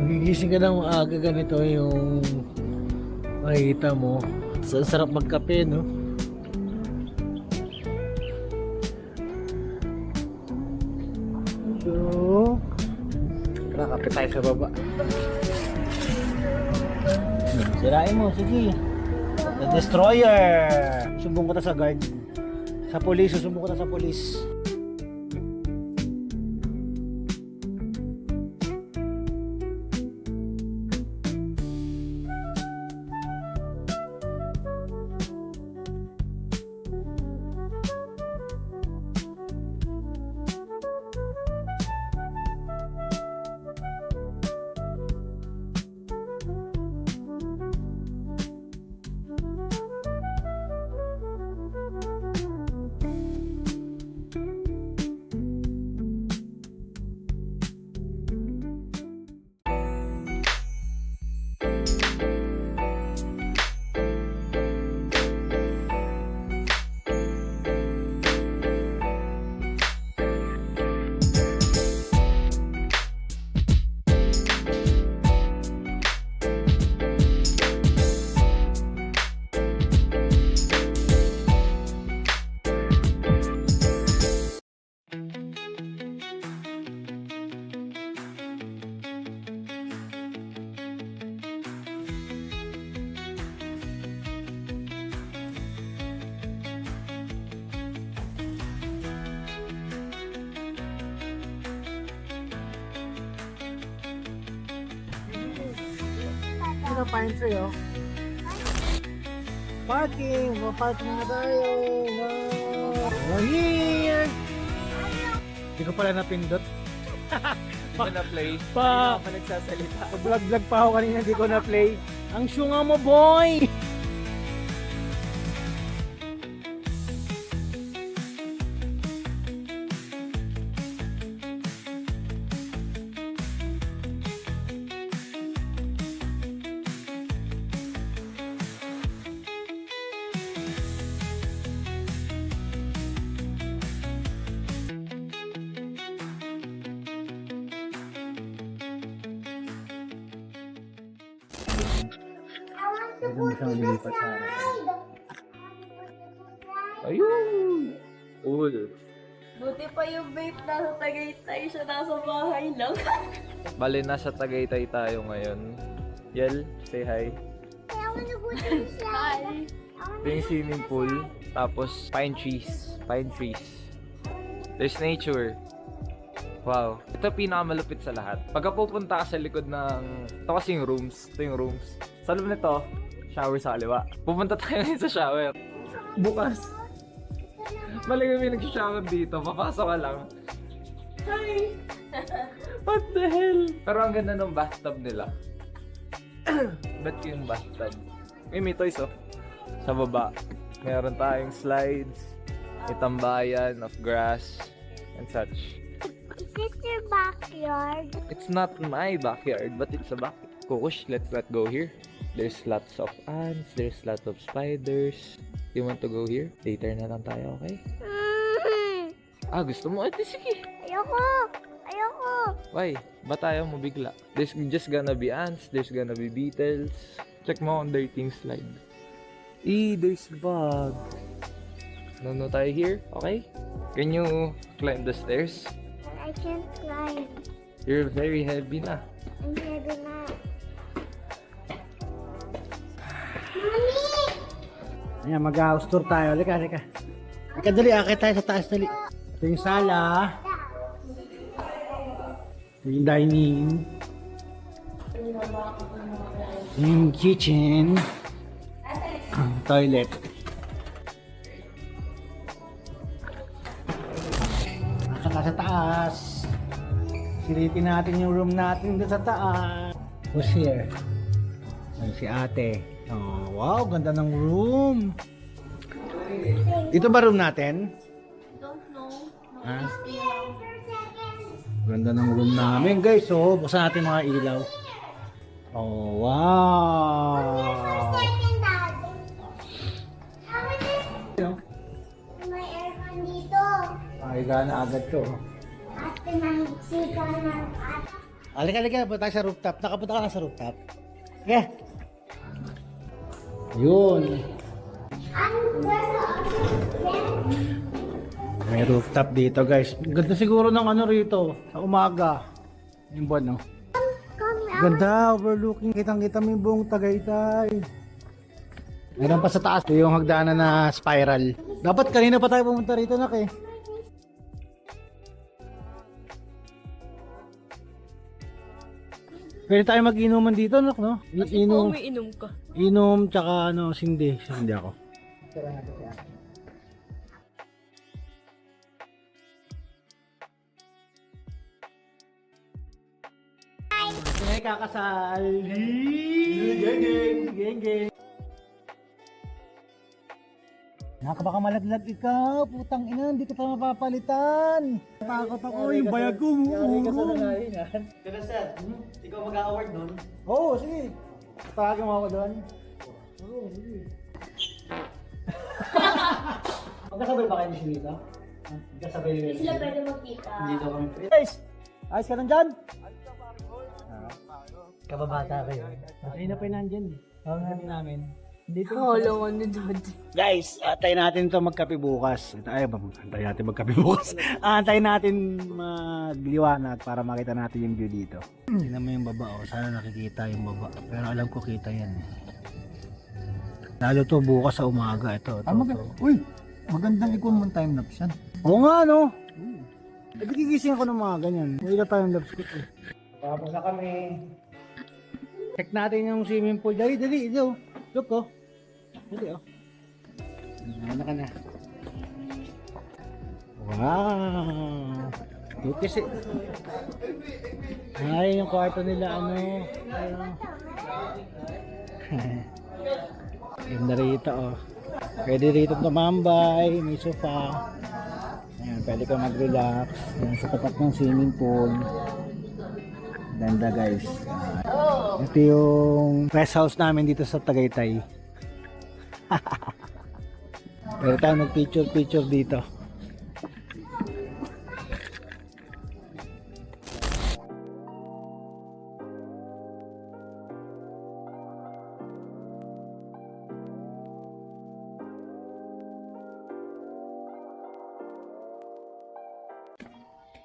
Magigising ka ng maaga ganito yung makikita mo. Sa sarap magkape, no? Ito. Tara, kape tayo sa baba. Sirain mo, sige. The Destroyer! Sumbong ko na sa guard. Sa polis, susumbong ko na sa polis. Ano pa sa'yo? Parking! Maparking na tayo! Wow! We're here! Hindi ko pala napindot. Hindi ko na-play. Pa- Hindi ako nagsasalita. Vlog-vlog pa ako kanina, hindi ko na-play. Ang syunga mo, boy! Hindi mo siyang lilipat sa akin. Ayun! Cool. Buti pa yung vape nasa Tagaytay siya nasa bahay lang. Bali, nasa Tagaytay tayo ngayon. Yel, say hi. Hi! Ito yung swimming pool. Tapos, pine trees. Pine trees. There's nature. Wow. Ito pinakamalupit sa lahat. Pagka pupunta ka sa likod ng... Ito kasi yung rooms. Ito yung rooms. Sa loob nito, shower sa kaliwa. Pupunta tayo ngayon sa shower. Bukas. Mali kami nag-shower dito. Papasok ka lang. Hi! What the hell? Pero ang ganda ng bathtub nila. Ba't yung bathtub? May may toys oh. Sa baba. Meron tayong slides. May tambayan of grass and such. Is this your backyard? It's not my backyard, but it's a back. Kukush, let's not go here. There's lots of ants, there's lots of spiders. You want to go here? Later na lang tayo, okay? Mm, Ah, gusto mo? Ate, sige. ayoko! Ayoko! Why? Ba tayo mo bigla? There's just gonna be ants, there's gonna be beetles. Check mo on dirting slide. Eh, there's bug. No, no tayo here, okay? Can you climb the stairs? I can't climb. You're very heavy na. I'm heavy na. Ayan, mag-house tour tayo. Halika, halika. Halika, dali. Akit tayo sa taas, dali. Ito yung sala. Ito yung dining. Yung kitchen. Toilet. Nasa nasa taas. Silipin natin yung room natin doon sa taas. Who's here? Ay, si ate. Oh, wow, ganda ng room. Ito ba room natin? Don't know. Ha? Ganda ng room namin, guys. Oh, buksan natin mga ilaw. Oh, wow. May aircon dito. Ay, gana agad to. At pinangsika ng at Halika, halika. Punta tayo sa rooftop. Nakapunta ka na sa rooftop. Okay. Yun. May rooftop dito guys. Ganda siguro ng ano rito. Sa umaga. Yung buwan no. Ganda, overlooking. Kitang-kita mo yung buong Tagaytay. Meron pa sa taas. Ito yung hagdanan na spiral. Dapat kanina pa tayo pumunta rito, nak eh. Pwede tayo mag-inuman dito, nak, no? I- Inom, umiinom ka. inom, tsaka ano, sindi. Sindi ako. May kakasal. Geng, geng, geng, geng. Naka baka malaglag ikaw, putang ina, hindi ka pa mapapalitan. Takot ako, yung bayag ko, umuurong. Pero sir, ikaw mag-award nun. Oo, oh, sige. Tawagin mo ako doon. Oo, sige. Magkasabay ba kayo ni Shinita? Magkasabay ni Sila pwede magkita. Hindi daw kami free. Guys, ayos ka nandyan? Kababata kayo. Ayun na pa yung nandyan. Tawag namin namin. Dito. Holo ano diba? Guys, antay natin to magkape bukas. Ay, antay natin magkape bukas. antay natin magliwanag para makita natin yung view dito. Tingnan mo yung baba, oh. Sana nakikita yung baba. Pero alam ko kita yan. eh. Lalo to bukas sa umaga. Ito, ito. Ah, mag- ito. Uy, magandang ikaw mo time lapse yan. Oo nga, no? Eh, gigising ako ng mga ganyan. Wala tayong love stick eh. Tapos na kami. Check natin yung swimming pool. Dali, dali, ito. Look, oh. Dali, oh. Ano ka na? Wow! Look kasi. Ay, yung kwarto nila, ano. Ayun. Ganda rito, oh. Pwede rito tumambay, may sofa. Ayan, pwede ka mag-relax. Ayan, sa tapat ng swimming pool. Ganda guys. Ah, ito yung rest house namin dito sa Tagaytay. Pwede tayo mag-picture-picture dito.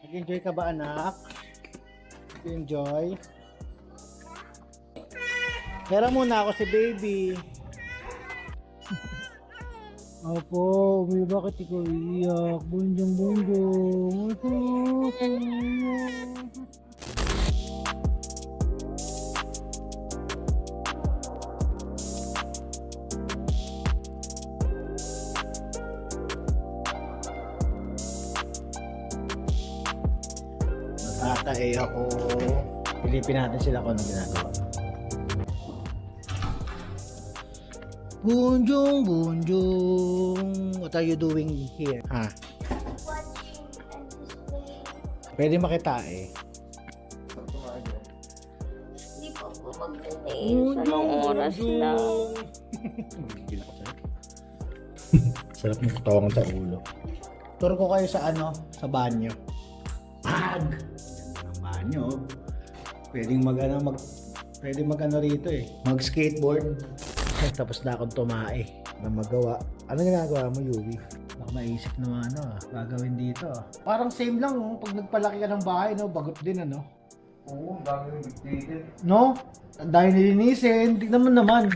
Nag-enjoy ka ba anak? Nag-enjoy? Pera muna ako si baby. Opo, umi bakit ikaw iyak? Bunjong bunjong. Ito, iyak. Natatae ako. Pilipin natin sila kung anong ginagawa. Bunjong, bunjong. What are you doing here? Ha? Pwede makitae. Hindi pa po. Anong oras na? Sarap ng katawan sa ulo. Turo ko kayo sa ano, sa banyo. Pag! Ang banyo. Pwedeng mag ano, mag pwedeng mag ano rito eh. Mag skateboard. Tapos na akong tumae na magawa. Ano ginagawa mo, Yui? Baka maisip na ano, ah, gagawin dito. ah. Parang same lang, oh. pag nagpalaki ka ng bahay, no, bagot din, ano? Oo, dami yung dictated. No? Ang dahil nilinisin, tignan mo naman.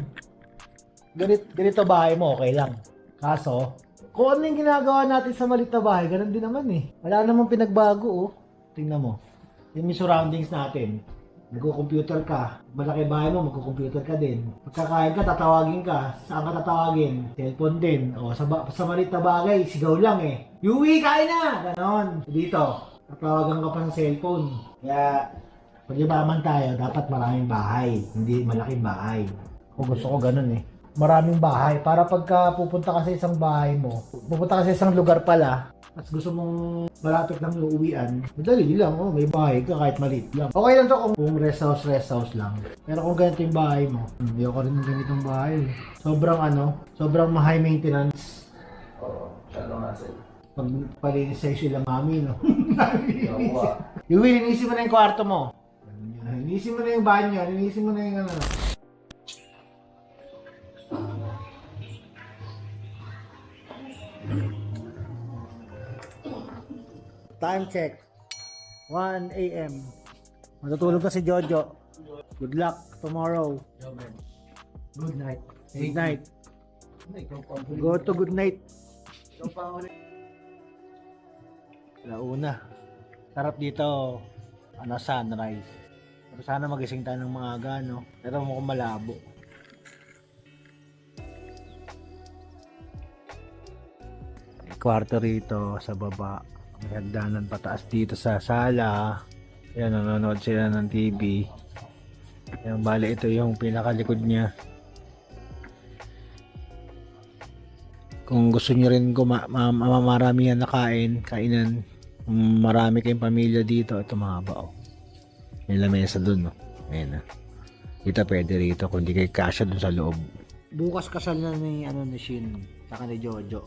Ganit, ganito bahay mo, okay lang. Kaso, kung ano yung ginagawa natin sa malit na bahay, ganun din naman eh. Wala namang pinagbago oh. Tingnan mo. Yung surroundings natin. Magko-computer ka. Malaki bahay mo, magko-computer ka din. Pagkakain ka, tatawagin ka. Saan ka tatawagin? Cellphone din. O, sa, ba- sa malit bagay, sigaw lang eh. Yui, kain na! Ganon. Dito, tatawagan ka pa sa cellphone. Kaya, pag yumaman tayo, dapat maraming bahay. Hindi malaking bahay. Kung gusto ko ganun eh. Maraming bahay. Para pagka pupunta ka sa isang bahay mo, pupunta ka sa isang lugar pala, at gusto mong malapit lang uuwian, madali lang, oh, may bahay ka kahit maliit lang. Okay lang to kung, kung rest house, rest house lang. Pero kung ganito yung bahay mo, hmm, ako rin ng ganitong bahay. Sobrang ano, sobrang high maintenance. Oo, masyado nga sila. Pag palinis sa'yo sila mami, no? Yung linisin mo na yung kwarto mo. Linisin mo na yung banyo. Linisin mo na yung ano. Time check. 1 a.m. Matutulog na si Jojo. Good luck tomorrow. Good night. Good night. Go to good night. Launa. Sarap dito. Ano, sunrise. Pero sana magising tayo ng mga aga, no? Pero mukhang malabo. May kwarto rito sa baba. Hagdanan pataas dito sa sala. Ayan, nanonood sila ng TV. Ayan, bali ito yung pinakalikod niya. Kung gusto niyo rin kuma- ma- ma- marami yan na kain, kainan, kung marami kayong pamilya dito, ito mahaba oh. May lamesa dun no. Ayan na. Dito pwede rito kung di kayo kasya dun sa loob. Bukas kasal na ni ano ni Shin saka ni Jojo.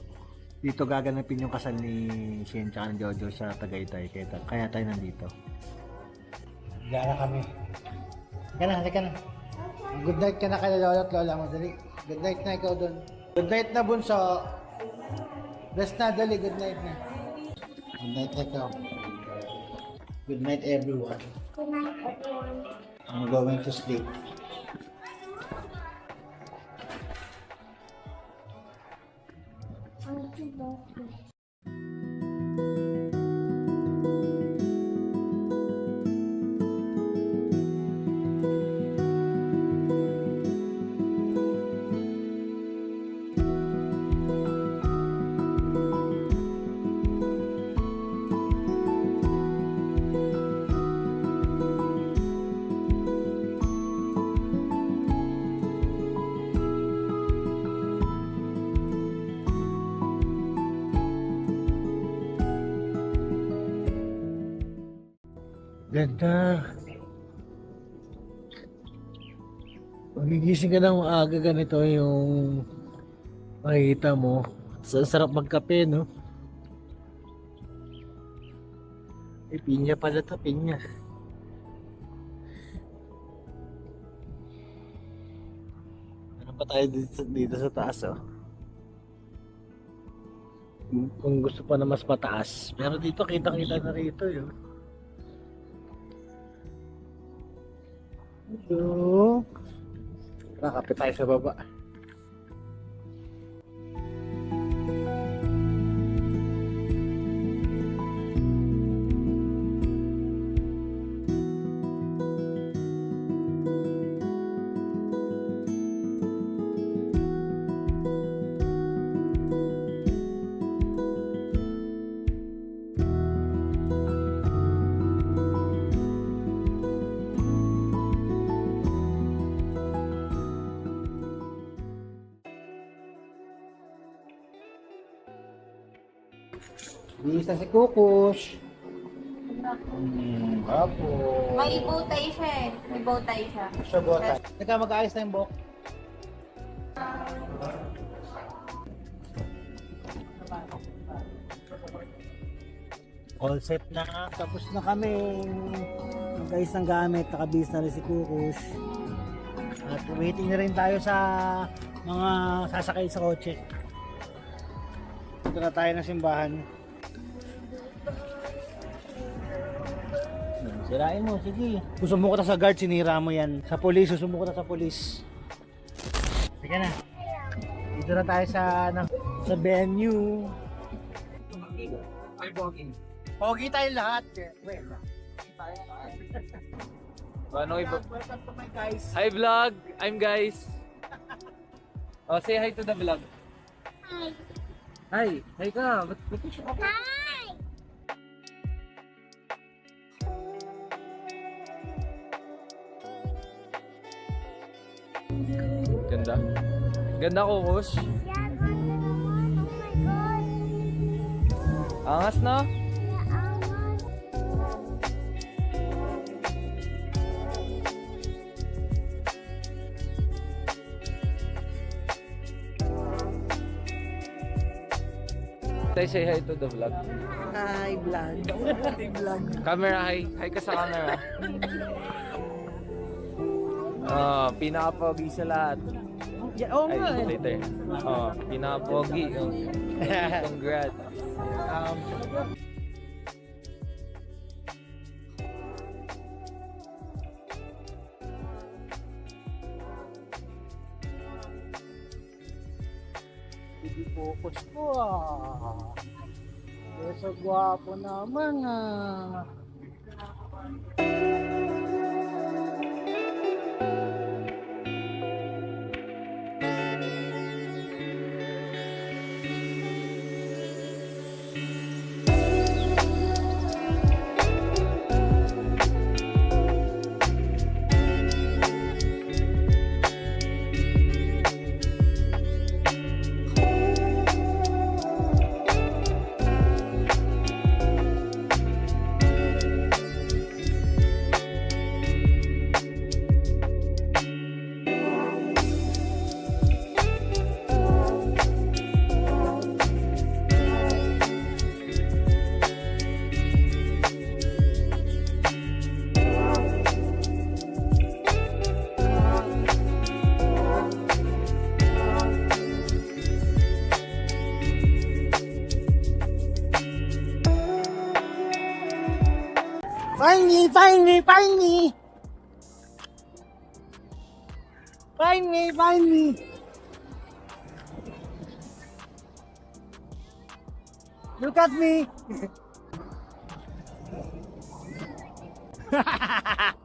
Dito gaganapin yung kasal ni Shin tsaka ni Jojo sa Tagaytay kaya, kaya tayo nandito. Na kami. Halika na, halika na. Good night ka na kay Lola at Lola mo. Dali. Good night na ikaw doon. Good night na bunso. Rest na, dali. Good night na. Good night na ikaw. Good night everyone. Good night, everyone. I'm going to sleep. I'm too Ganda. Magigising ka ng maaga ganito yung makikita mo. Sa sarap magkape, no? Eh, pinya pala to, pinya. Meron pa tayo dito, dito sa taas, oh. Kung- gusto pa na mas mataas. Pero dito, kita-kita na rito, yun. Hello. Nakakapit tayo sa baba. Bisa si Kukush. Hmm, apo. May bowtie siya eh. May bowtie siya. Siya bota. Teka, mag-aayos na yung buhok. All set na. Tapos na kami. Mag-ayos ng gamit. Nakabis na rin si Kukush. At waiting na rin tayo sa mga sasakay sa kotse. Dito na tayo ng simbahan. Sirain mo, sige. Kung sumuko sa guard, sinira mo yan. Sa polis, kung sumuko sa polis. Sige na. Dito na tayo sa, ano, sa venue. Pogi tayo lahat. Wait. Ano iba? Welcome to my guys. Hi vlog! I'm guys! Oh, say hi to the vlog. Hi. Hi! Hi ka! Ba't ba't siya? Hi. Ganda. Ganda ko, Kush. Yeah, ganda naman. Oh my God. Angas na? Yeah, angas. Tay, say hi to the vlog. Hi, vlog. Hi, vlog. Camera, hi. Hi ka sa camera. Ah, pinaka-pogi sa lahat. Yeah, oo Ay, nga eh. later. Oh, pinaka-pogi. Oh. Congrats. Um, Hindi focus ko ah. Beso gwapo naman ah. Find me, find me! Find me, Look at me!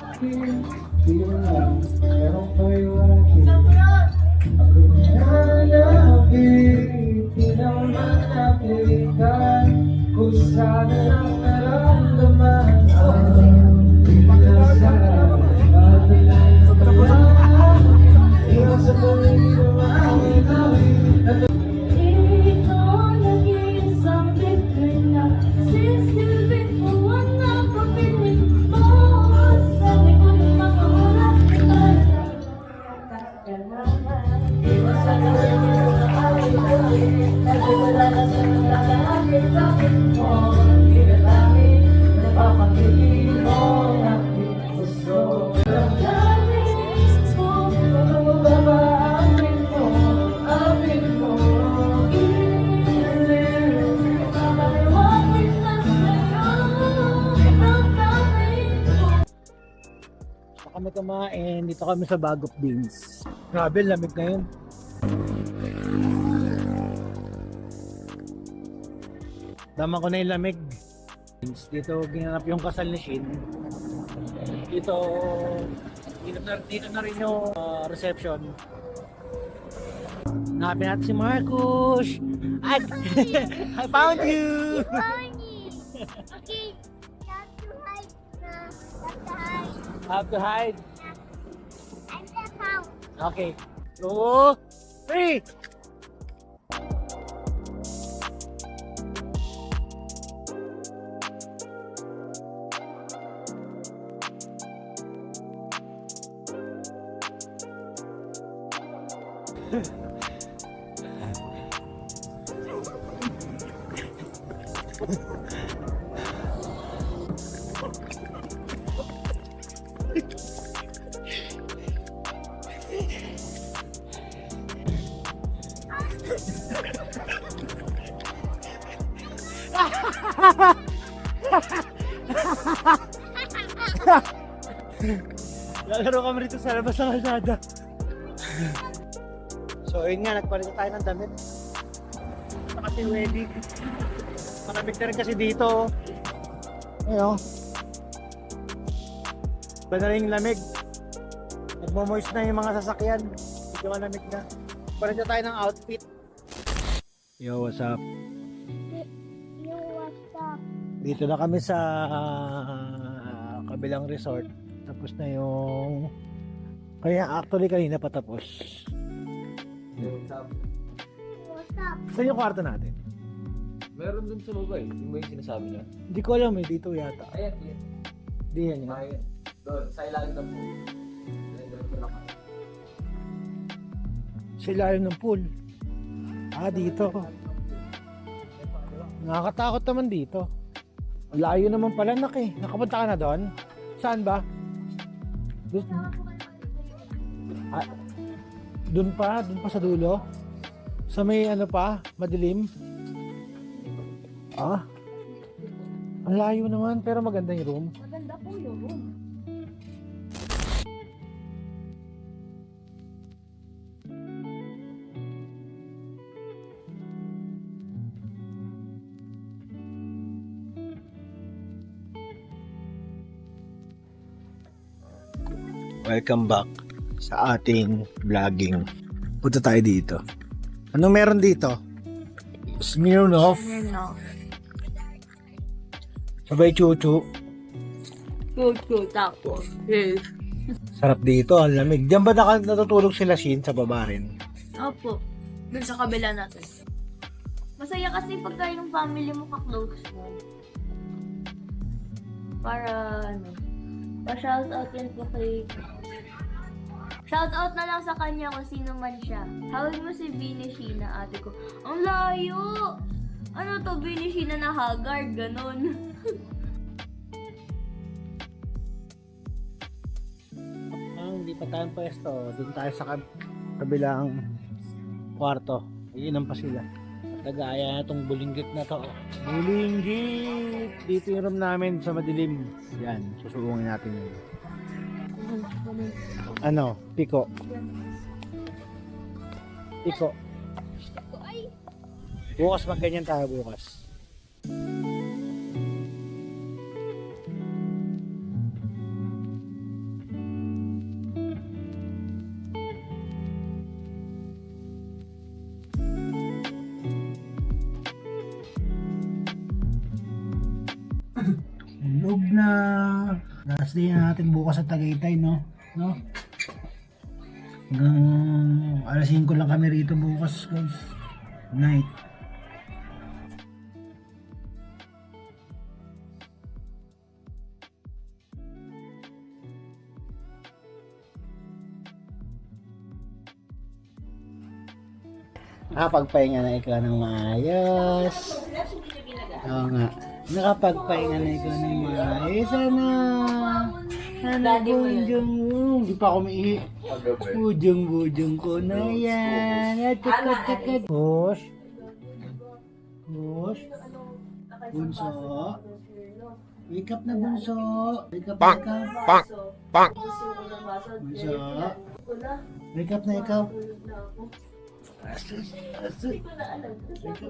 Look at me! Ikaw dito kami sa Bag of Beans. Grabe, lamig na yun. Dama ko na yung lamig. Dito ginanap yung kasal ni Shin. Dito, dito na, dito na rin yung uh, reception. Hanapin natin si Marcus! I, I found you! Barney! Okay, you have to hide na. You have to hide. Have to hide. Okay. Two, three. Kami rito sa labas ng kalsada. so, yun nga, nagpalit na tayo ng damit. Ito kasi wedding. Malamig na rin kasi dito. Ayun. Iba na rin yung lamig. Nagmamoist na yung mga sasakyan. Medyo malamig na. Palit na tayo ng outfit. Yo, what's up? Yung what's up? Dito na kami sa ah, kabilang resort. Tapos na yung... Kaya actually kanina pa tapos. What's up? Saan yung kwarto natin? Meron dun sa baba eh. Yung ba yung sinasabi niya? Hindi ko alam eh, dito yata. Ayan, ayan. Hindi yan yun. Ayan. Doon, sa ilalim ng pool. Sa ilalim ng pool. Ah, dito. Nakakatakot naman dito. Layo naman pala nak eh. Nakapunta ka na doon? Saan ba? Doon, ah, doon pa? Doon pa sa dulo? Sa may ano pa? Madilim? Ah? Ang layo naman pero maganda yung room. Maganda po yung room. Welcome back sa ating vlogging. Punta tayo dito. Anong meron dito? Smirnoff. Ano? Sabay chuchu. Good. Tapos, yes. Sarap dito, ang lamig. Diyan ba naka- natutulog sila Shin sa baba rin? Opo. Dun sa kabila natin. Masaya kasi pagka yung family mo ka-close mo. Para, ano, pa-shoutout yan po kay... Shoutout na lang sa kanya kung sino man siya. Hawag mo si Bini Sheena, ate ko. Ang layo! Ano to, Bini Sheena na Haggard? Ganon. Ah, hindi pa tayo pwesto. Doon tayo sa kab- kabilang kwarto. Iinom pa sila. Kagaya itong bulinggit na to. Bulinggit! Dito yung room namin sa madilim. Yan, susuungin natin yun. Ano? Piko. Piko. Bukas magganyan tayo bukas. Last day na natin bukas sa Tagaytay, no? No? Hanggang alas 5 lang kami rito bukas, guys. Night. Nakapagpahinga na ikaw ng maayos. Oo nga. Nakapagpahinga na ikaw ng maayos. Sana. Sana bujong mo. Hindi pa ako maihi. Bujong bujong ko na yan. At tsaka tsaka. Push. Push. Bunso. Wake up na bunso. Wake up na ikaw. Bunso. Wake up na ikaw. Asus, asus.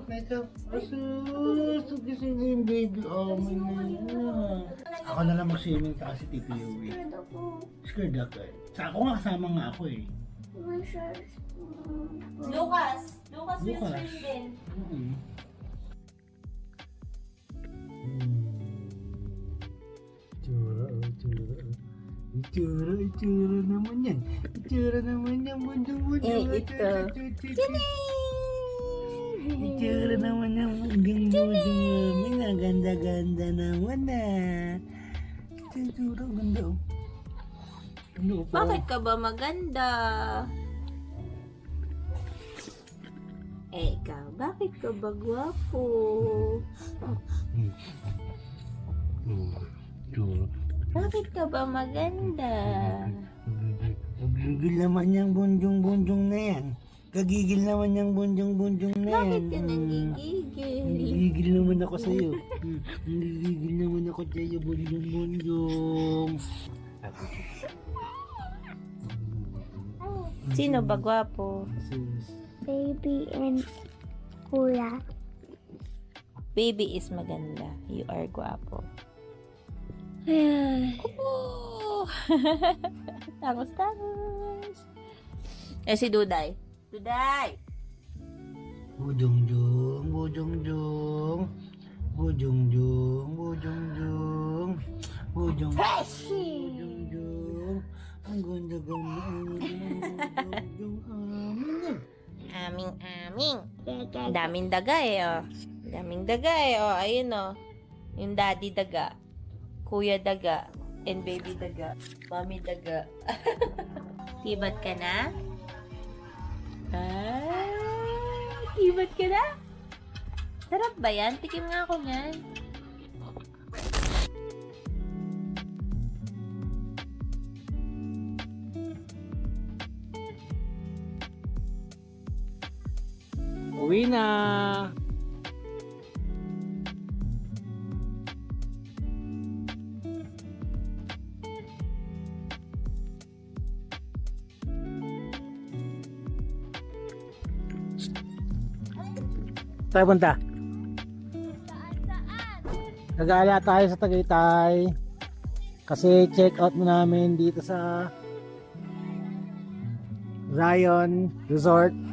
Na ikaw. Asus, gising na yung baby. Oh, na. Ako na lang mag-swimming kasi TPUwi. Scared ako eh. Sa ako nga kasama nga ako eh. Lucas! Lucas will swim din. Mm-hmm. Itsura, itsura naman yan. Itsura naman yan, bundong bundong. Eh, ito. Itsura naman yan, bundong bundong namin. Ang ganda-ganda naman na. Itsura, ganda oh. Ganda oh. Bakit ka ba maganda? Eh, ikaw, bakit ka ba gwapo? Itsura. Bakit ka ba maganda? Gigil naman yung bunjong-bunjong na yan. Kagigil naman yung bunjong-bunjong na yan. Bakit ka nagigigil? Nagigigil naman ako sa'yo. Nagigigil naman ako sa'yo, bunjong-bunjong. Sino ba gwapo? Baby and kuya. Baby is maganda. You are gwapo. Oh! tangos, tangos. Eh, si Duday. Duday! Bunjong-bunjong. Bujungjung. Bujungjung, bujungjung. Bujung. Bujungjung. Ang ganda-ganda. Bujungjung. Amin. Aming aming. Daming daga eh, oh. Daming daga eh, oh. Ayun, oh. Yung daddy daga. Kuya daga. And baby daga. Mommy daga. Tibat ka na? Ah, tibat ka na? Sarap ba yan? Tikim nga ako niyan. Uwi na! Tayo punta. Nagala tayo sa Tagaytay. Kasi check out mo namin dito sa Zion Resort